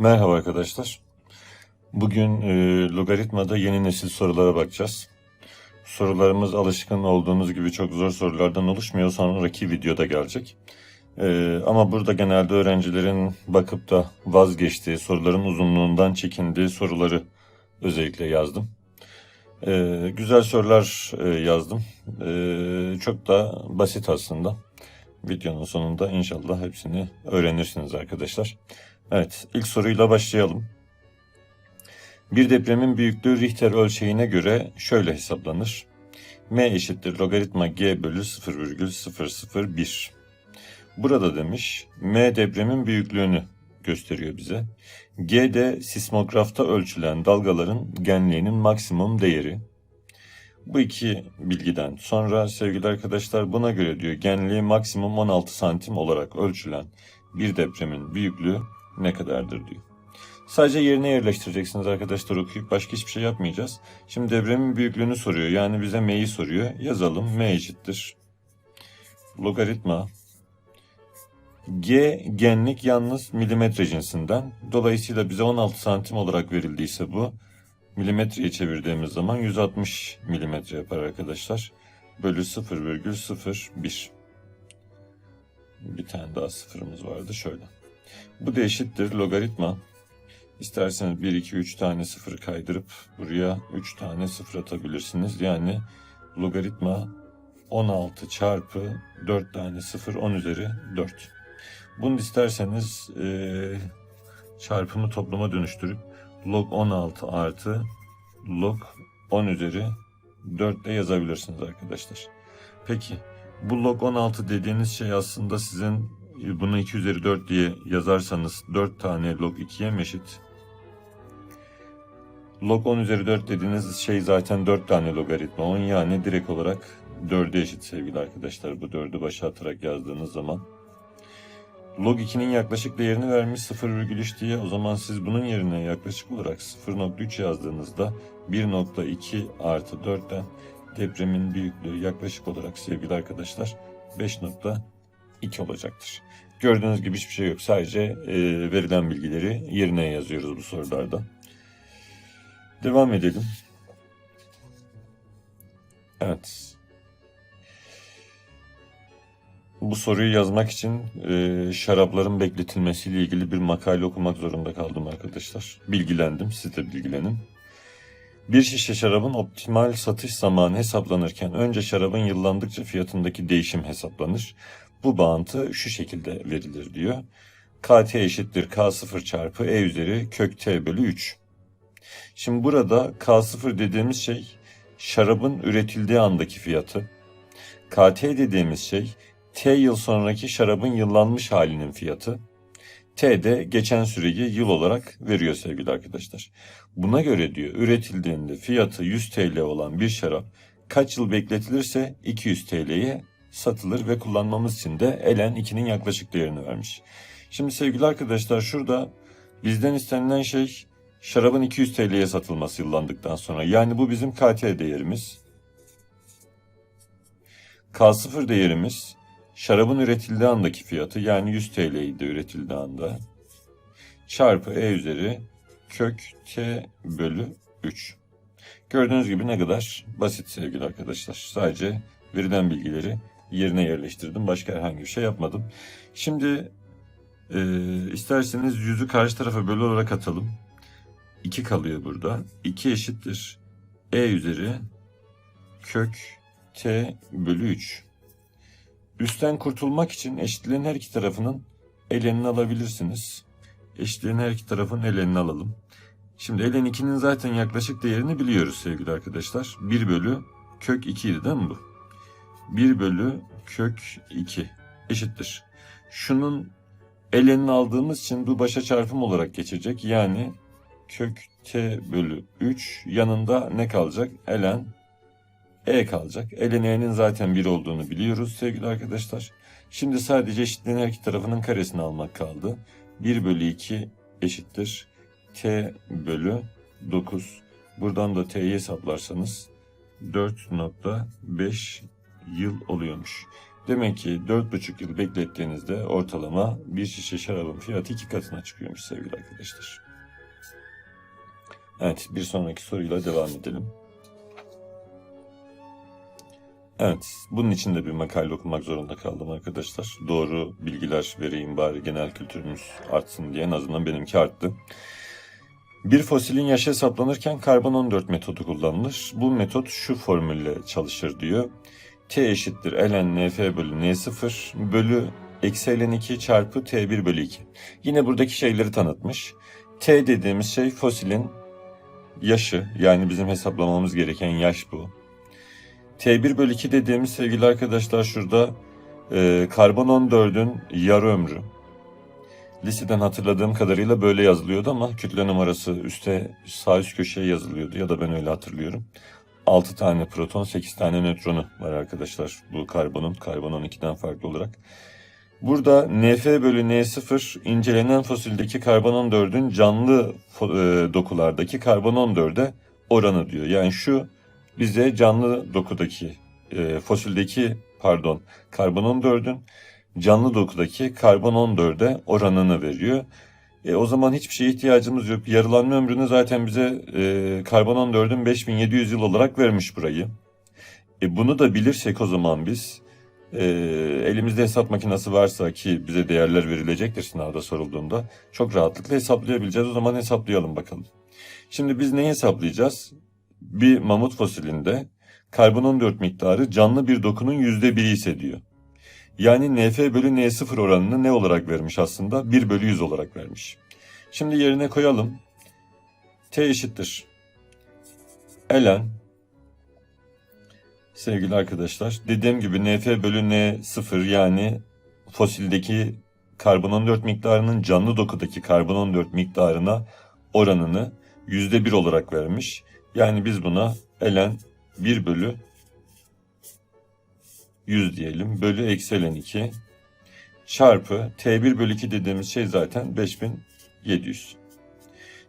Merhaba arkadaşlar. Bugün e, logaritmada yeni nesil sorulara bakacağız. Sorularımız alışkın olduğunuz gibi çok zor sorulardan oluşmuyor. Sonraki videoda gelecek. E, ama burada genelde öğrencilerin bakıp da vazgeçtiği, soruların uzunluğundan çekindiği soruları özellikle yazdım. E, güzel sorular e, yazdım. E, çok da basit aslında. Videonun sonunda inşallah hepsini öğrenirsiniz arkadaşlar. Evet, ilk soruyla başlayalım. Bir depremin büyüklüğü Richter ölçeğine göre şöyle hesaplanır. M eşittir logaritma g bölü 0,001. Burada demiş M depremin büyüklüğünü gösteriyor bize. G de sismografta ölçülen dalgaların genliğinin maksimum değeri. Bu iki bilgiden sonra sevgili arkadaşlar buna göre diyor genliği maksimum 16 santim olarak ölçülen bir depremin büyüklüğü ne kadardır diyor. Sadece yerine yerleştireceksiniz arkadaşlar okuyup başka hiçbir şey yapmayacağız. Şimdi depremin büyüklüğünü soruyor. Yani bize m'yi soruyor. Yazalım. m eşittir. Logaritma. G genlik yalnız milimetre cinsinden. Dolayısıyla bize 16 santim olarak verildiyse bu milimetreye çevirdiğimiz zaman 160 milimetre yapar arkadaşlar. Bölü 0,01. Bir tane daha sıfırımız vardı şöyle. Bu da eşittir logaritma. İsterseniz 1, 2, 3 tane sıfır kaydırıp buraya 3 tane sıfır atabilirsiniz. Yani logaritma 16 çarpı 4 tane sıfır 10 üzeri 4. Bunu isterseniz e, çarpımı toplama dönüştürüp log 16 artı log 10 üzeri 4 de yazabilirsiniz arkadaşlar. Peki bu log 16 dediğiniz şey aslında sizin bunu 2 üzeri 4 diye yazarsanız 4 tane log 2'ye mi eşit? Log 10 üzeri 4 dediğiniz şey zaten 4 tane logaritma 10 yani direkt olarak 4'e eşit sevgili arkadaşlar. Bu 4'ü başa atarak yazdığınız zaman. Log 2'nin yaklaşık değerini vermiş 0,3 diye o zaman siz bunun yerine yaklaşık olarak 0,3 yazdığınızda 1,2 artı 4'ten depremin büyüklüğü yaklaşık olarak sevgili arkadaşlar 5,2 olacaktır. Gördüğünüz gibi hiçbir şey yok. Sadece e, verilen bilgileri yerine yazıyoruz bu sorularda. Devam edelim. Evet. Bu soruyu yazmak için e, şarapların bekletilmesiyle ilgili bir makale okumak zorunda kaldım arkadaşlar. Bilgilendim, siz de bilgilenin. Bir şişe şarabın optimal satış zamanı hesaplanırken önce şarabın yıllandıkça fiyatındaki değişim hesaplanır. Bu bağıntı şu şekilde verilir diyor. KT eşittir K0 çarpı E üzeri kök T bölü 3. Şimdi burada K0 dediğimiz şey şarabın üretildiği andaki fiyatı. KT dediğimiz şey T yıl sonraki şarabın yıllanmış halinin fiyatı. T de geçen süreyi yıl olarak veriyor sevgili arkadaşlar. Buna göre diyor üretildiğinde fiyatı 100 TL olan bir şarap kaç yıl bekletilirse 200 TL'ye satılır ve kullanmamız için de elen 2'nin yaklaşık değerini vermiş. Şimdi sevgili arkadaşlar şurada bizden istenilen şey şarabın 200 TL'ye satılması yıllandıktan sonra. Yani bu bizim KT değerimiz. K0 değerimiz şarabın üretildiği andaki fiyatı yani 100 TL'ydi üretildiği anda. Çarpı E üzeri kök T bölü 3. Gördüğünüz gibi ne kadar basit sevgili arkadaşlar. Sadece verilen bilgileri yerine yerleştirdim. Başka herhangi bir şey yapmadım. Şimdi e, isterseniz yüzü karşı tarafa bölü olarak atalım. 2 kalıyor burada. 2 eşittir. E üzeri kök T bölü 3. Üstten kurtulmak için eşitliğin her iki tarafının elenini alabilirsiniz. Eşitliğin her iki tarafın elenini alalım. Şimdi elen 2'nin zaten yaklaşık değerini biliyoruz sevgili arkadaşlar. 1 bölü kök 2 idi değil mi bu? 1 bölü kök 2 eşittir. Şunun elenini aldığımız için bu başa çarpım olarak geçecek. Yani kök t bölü 3 yanında ne kalacak? Elen e kalacak. Elen e'nin zaten 1 olduğunu biliyoruz sevgili arkadaşlar. Şimdi sadece eşitliğin her iki tarafının karesini almak kaldı. 1 bölü 2 eşittir. t bölü 9. Buradan da t'yi hesaplarsanız 4.5 yıl oluyormuş. Demek ki 4,5 yıl beklettiğinizde ortalama bir şişe şarabın fiyatı iki katına çıkıyormuş sevgili arkadaşlar. Evet bir sonraki soruyla devam edelim. Evet, bunun için de bir makale okumak zorunda kaldım arkadaşlar. Doğru bilgiler vereyim bari genel kültürümüz artsın diye en azından benimki arttı. Bir fosilin yaşı hesaplanırken karbon 14 metodu kullanılır. Bu metot şu formülle çalışır diyor. T eşittir ln nf bölü n0 bölü eksi ln 2 çarpı t1 bölü 2. Yine buradaki şeyleri tanıtmış. T dediğimiz şey fosilin yaşı yani bizim hesaplamamız gereken yaş bu. T1 bölü 2 dediğimiz sevgili arkadaşlar şurada e, karbon 14'ün yarı ömrü. Liseden hatırladığım kadarıyla böyle yazılıyordu ama kütle numarası üste sağ üst köşeye yazılıyordu ya da ben öyle hatırlıyorum. 6 tane proton 8 tane nötronu var arkadaşlar bu karbonun karbon 12'den farklı olarak. Burada Nf bölü N0 incelenen fosildeki karbon 14'ün canlı e, dokulardaki karbon 14'e oranı diyor. Yani şu bize canlı dokudaki e, fosildeki pardon karbon 14'ün canlı dokudaki karbon 14'e oranını veriyor. E, o zaman hiçbir şeye ihtiyacımız yok. Yarılanma ömrünü zaten bize e, karbon 14'ün 5700 yıl olarak vermiş burayı. E, bunu da bilirsek o zaman biz e, elimizde hesap makinesi varsa ki bize değerler verilecektir sınavda sorulduğunda çok rahatlıkla hesaplayabileceğiz. O zaman hesaplayalım bakalım. Şimdi biz neyi hesaplayacağız? Bir mamut fosilinde karbon 14 miktarı canlı bir dokunun yüzde biri ise diyor. Yani NF bölü N0 oranını ne olarak vermiş aslında? 1 bölü 100 olarak vermiş. Şimdi yerine koyalım. T eşittir. Ln sevgili arkadaşlar dediğim gibi NF bölü N0 yani fosildeki karbon 14 miktarının canlı dokudaki karbon 14 miktarına oranını %1 olarak vermiş. Yani biz buna ln 1 bölü 100 diyelim. Bölü eksi ln 2 çarpı t1 bölü 2 dediğimiz şey zaten 5700.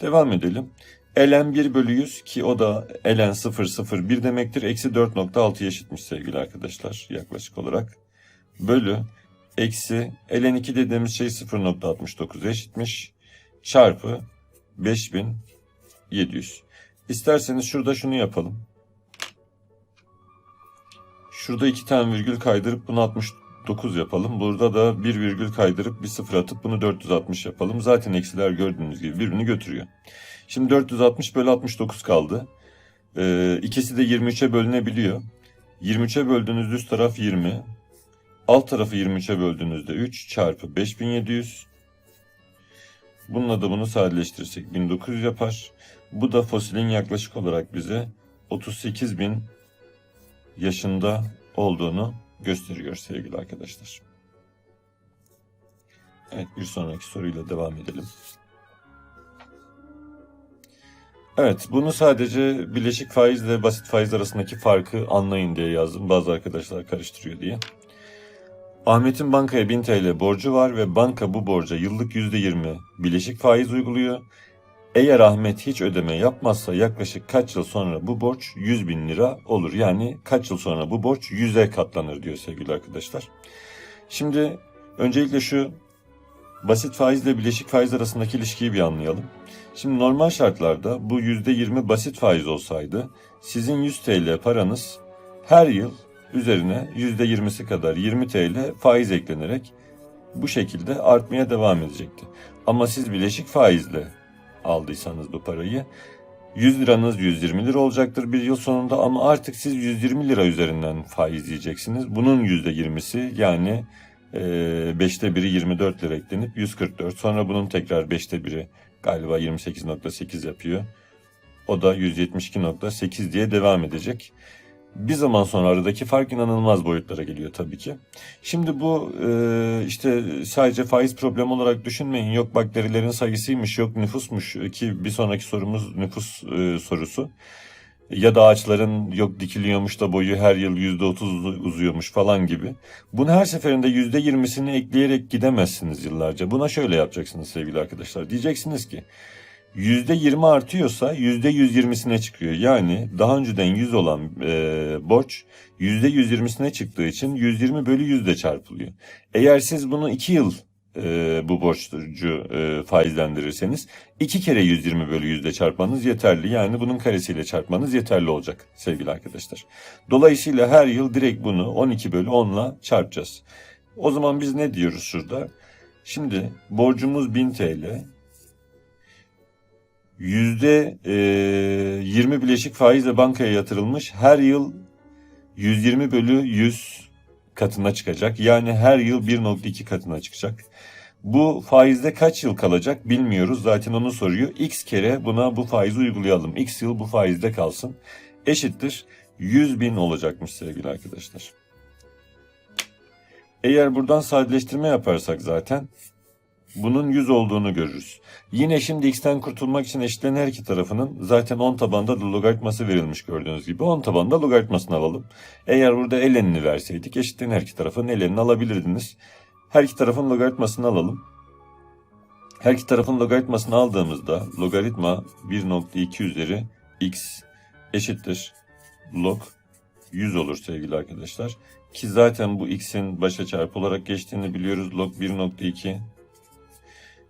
Devam edelim. ln 1 bölü 100 ki o da ln 0 0 1 demektir. Eksi 4.6 eşitmiş sevgili arkadaşlar yaklaşık olarak. Bölü eksi ln 2 dediğimiz şey 0.69 eşitmiş. Çarpı 5700. İsterseniz şurada şunu yapalım. Şurada iki tane virgül kaydırıp bunu 69 yapalım. Burada da bir virgül kaydırıp bir sıfır atıp bunu 460 yapalım. Zaten eksiler gördüğünüz gibi birbirini götürüyor. Şimdi 460 bölü 69 kaldı. Ee, ikisi de 23'e bölünebiliyor. 23'e böldüğünüzde üst taraf 20. Alt tarafı 23'e böldüğünüzde 3 çarpı 5700. Bununla da bunu sadeleştirirsek 1900 yapar. Bu da fosilin yaklaşık olarak bize 38 bin yaşında olduğunu gösteriyor sevgili arkadaşlar. Evet bir sonraki soruyla devam edelim. Evet bunu sadece bileşik faizle basit faiz arasındaki farkı anlayın diye yazdım. Bazı arkadaşlar karıştırıyor diye. Ahmet'in bankaya 1000 TL borcu var ve banka bu borca yıllık %20 bileşik faiz uyguluyor. Eğer Ahmet hiç ödeme yapmazsa yaklaşık kaç yıl sonra bu borç 100 bin lira olur. Yani kaç yıl sonra bu borç 100'e katlanır diyor sevgili arkadaşlar. Şimdi öncelikle şu basit faizle bileşik faiz arasındaki ilişkiyi bir anlayalım. Şimdi normal şartlarda bu %20 basit faiz olsaydı sizin 100 TL paranız her yıl üzerine %20'si kadar 20 TL faiz eklenerek bu şekilde artmaya devam edecekti. Ama siz bileşik faizle aldıysanız bu parayı 100 liranız 120 lira olacaktır bir yıl sonunda ama artık siz 120 lira üzerinden faiz yiyeceksiniz. Bunun %20'si yani e, 5'te 1'i 24 lira eklenip 144. Sonra bunun tekrar 5'te 1'i galiba 28.8 yapıyor. O da 172.8 diye devam edecek. Bir zaman sonra aradaki fark inanılmaz boyutlara geliyor tabii ki. Şimdi bu e, işte sadece faiz problemi olarak düşünmeyin. Yok bakterilerin sayısıymış, yok nüfusmuş ki bir sonraki sorumuz nüfus e, sorusu. Ya da ağaçların yok dikiliyormuş da boyu her yıl yüzde otuz uzuyormuş falan gibi. Bunu her seferinde yüzde yirmisini ekleyerek gidemezsiniz yıllarca. Buna şöyle yapacaksınız sevgili arkadaşlar. Diyeceksiniz ki %20 artıyorsa %120'sine çıkıyor. Yani daha önceden 100 olan e, borç %120'sine çıktığı için 120 bölü 100 de çarpılıyor. Eğer siz bunu 2 yıl e, bu borçlucu e, faizlendirirseniz 2 kere 120 bölü 100 de çarpmanız yeterli. Yani bunun karesiyle çarpmanız yeterli olacak sevgili arkadaşlar. Dolayısıyla her yıl direkt bunu 12 bölü 10 ile çarpacağız. O zaman biz ne diyoruz şurada? Şimdi borcumuz 1000 TL. Yüzde e, 20 bileşik faizle bankaya yatırılmış. Her yıl 120 bölü 100 katına çıkacak. Yani her yıl 1.2 katına çıkacak. Bu faizde kaç yıl kalacak bilmiyoruz. Zaten onu soruyor. X kere buna bu faizi uygulayalım. X yıl bu faizde kalsın. Eşittir 100 bin olacakmış sevgili arkadaşlar. Eğer buradan sadeleştirme yaparsak zaten bunun 100 olduğunu görürüz. Yine şimdi x'ten kurtulmak için eşitleyen her iki tarafının zaten 10 tabanda da logaritması verilmiş gördüğünüz gibi. 10 tabanda logaritmasını alalım. Eğer burada elenini verseydik eşitleyen her iki tarafın elenini alabilirdiniz. Her iki tarafın logaritmasını alalım. Her iki tarafın logaritmasını aldığımızda logaritma 1.2 üzeri x eşittir log 100 olur sevgili arkadaşlar. Ki zaten bu x'in başa çarpı olarak geçtiğini biliyoruz. Log 1.2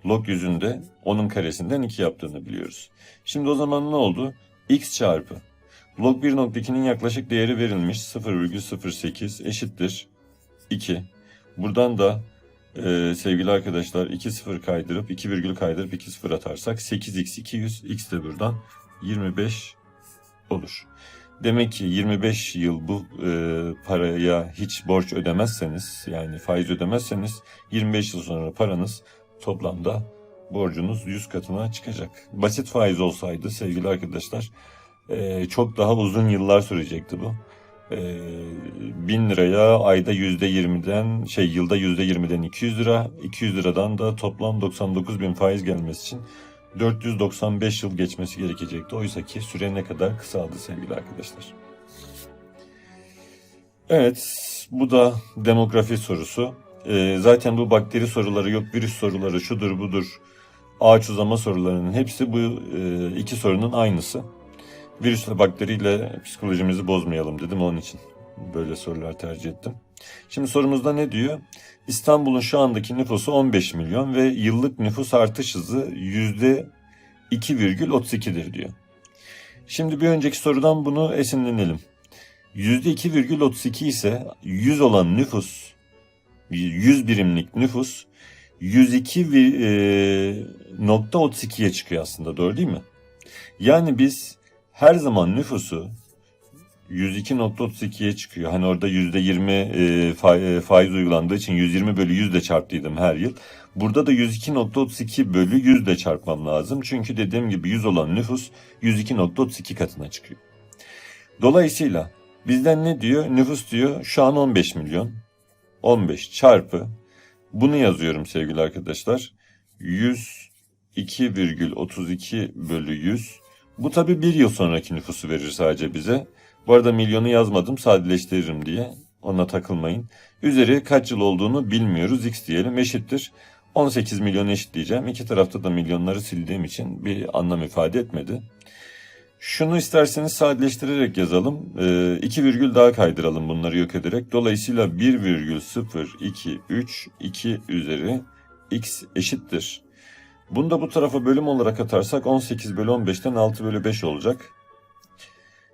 log yüzünde onun karesinden 2 yaptığını biliyoruz. Şimdi o zaman ne oldu? x çarpı log 1.2'nin yaklaşık değeri verilmiş 0,08 eşittir 2. Buradan da e, sevgili arkadaşlar 2 sıfır kaydırıp 2 virgül kaydırıp 2 sıfır atarsak 8x 200 x de buradan 25 olur. Demek ki 25 yıl bu e, paraya hiç borç ödemezseniz yani faiz ödemezseniz 25 yıl sonra paranız toplamda borcunuz 100 katına çıkacak. Basit faiz olsaydı sevgili arkadaşlar e, çok daha uzun yıllar sürecekti bu. E, 1000 liraya ayda %20'den şey yılda %20'den 200 lira 200 liradan da toplam 99 bin faiz gelmesi için 495 yıl geçmesi gerekecekti. Oysa ki süre ne kadar kısaldı sevgili arkadaşlar. Evet, bu da demografi sorusu. Ee, zaten bu bakteri soruları yok, virüs soruları, şudur budur, ağaç uzama sorularının hepsi bu e, iki sorunun aynısı. Virüsle bakteriyle psikolojimizi bozmayalım dedim onun için böyle sorular tercih ettim. Şimdi sorumuzda ne diyor? İstanbul'un şu andaki nüfusu 15 milyon ve yıllık nüfus artış hızı yüzde 2,32'dir diyor. Şimdi bir önceki sorudan bunu esinlenelim. Yüzde 2,32 ise 100 olan nüfus, 100 birimlik nüfus 102,32'ye çıkıyor aslında doğru değil mi? Yani biz her zaman nüfusu 102.32'ye çıkıyor. Hani orada %20 e, e, faiz uygulandığı için 120 bölü 100 de çarptıydım her yıl. Burada da 102.32 bölü 100 de çarpmam lazım. Çünkü dediğim gibi 100 olan nüfus 102.32 katına çıkıyor. Dolayısıyla bizden ne diyor? Nüfus diyor şu an 15 milyon. 15 çarpı bunu yazıyorum sevgili arkadaşlar. 102,32 bölü 100. Bu tabi bir yıl sonraki nüfusu verir sadece bize. Bu arada milyonu yazmadım sadeleştiririm diye. Ona takılmayın. Üzeri kaç yıl olduğunu bilmiyoruz. X diyelim eşittir. 18 milyon eşitleyeceğim. İki tarafta da milyonları sildiğim için bir anlam ifade etmedi. Şunu isterseniz sadeleştirerek yazalım. Ee, iki virgül daha kaydıralım bunları yok ederek. Dolayısıyla 1,023 2 üzeri x eşittir. Bunu da bu tarafa bölüm olarak atarsak 18 bölü 15'ten 6 bölü 5 olacak.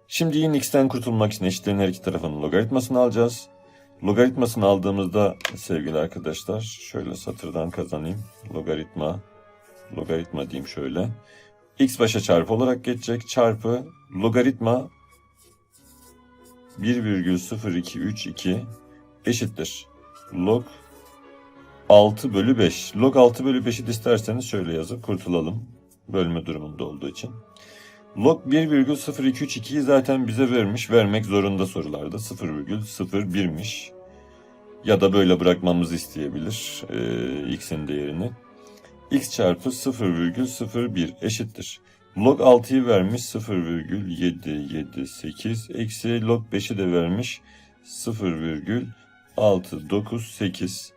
Şimdi yine x'ten kurtulmak için eşitlerin her iki tarafının logaritmasını alacağız. Logaritmasını aldığımızda sevgili arkadaşlar şöyle satırdan kazanayım. Logaritma, logaritma diyeyim şöyle. X başa çarpı olarak geçecek. Çarpı logaritma 1,0232 eşittir. Log 6 bölü 5. Log 6 bölü 5'i de isterseniz şöyle yazıp kurtulalım. Bölme durumunda olduğu için. Log 1,0232'yi zaten bize vermiş. Vermek zorunda sorularda. 0,01'miş. Ya da böyle bırakmamızı isteyebilir e, x'in değerini. X çarpı 0,01 eşittir. Log 6'yı vermiş 0,778 eksi log 5'i de vermiş 0,698.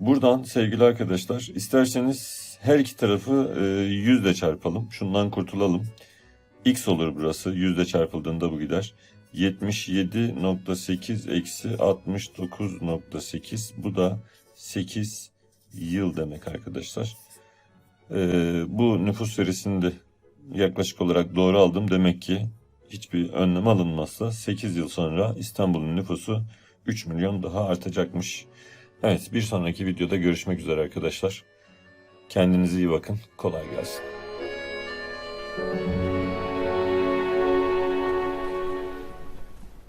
Buradan sevgili arkadaşlar isterseniz Her iki tarafı e, yüzle çarpalım. Şundan kurtulalım. X olur burası. Yüzle çarpıldığında bu gider. 77.8 eksi 69.8 bu da 8 yıl demek arkadaşlar. Ee, bu nüfus verisini yaklaşık olarak doğru aldım. Demek ki hiçbir önlem alınmazsa 8 yıl sonra İstanbul'un nüfusu 3 milyon daha artacakmış. Evet bir sonraki videoda görüşmek üzere arkadaşlar. Kendinize iyi bakın. Kolay gelsin.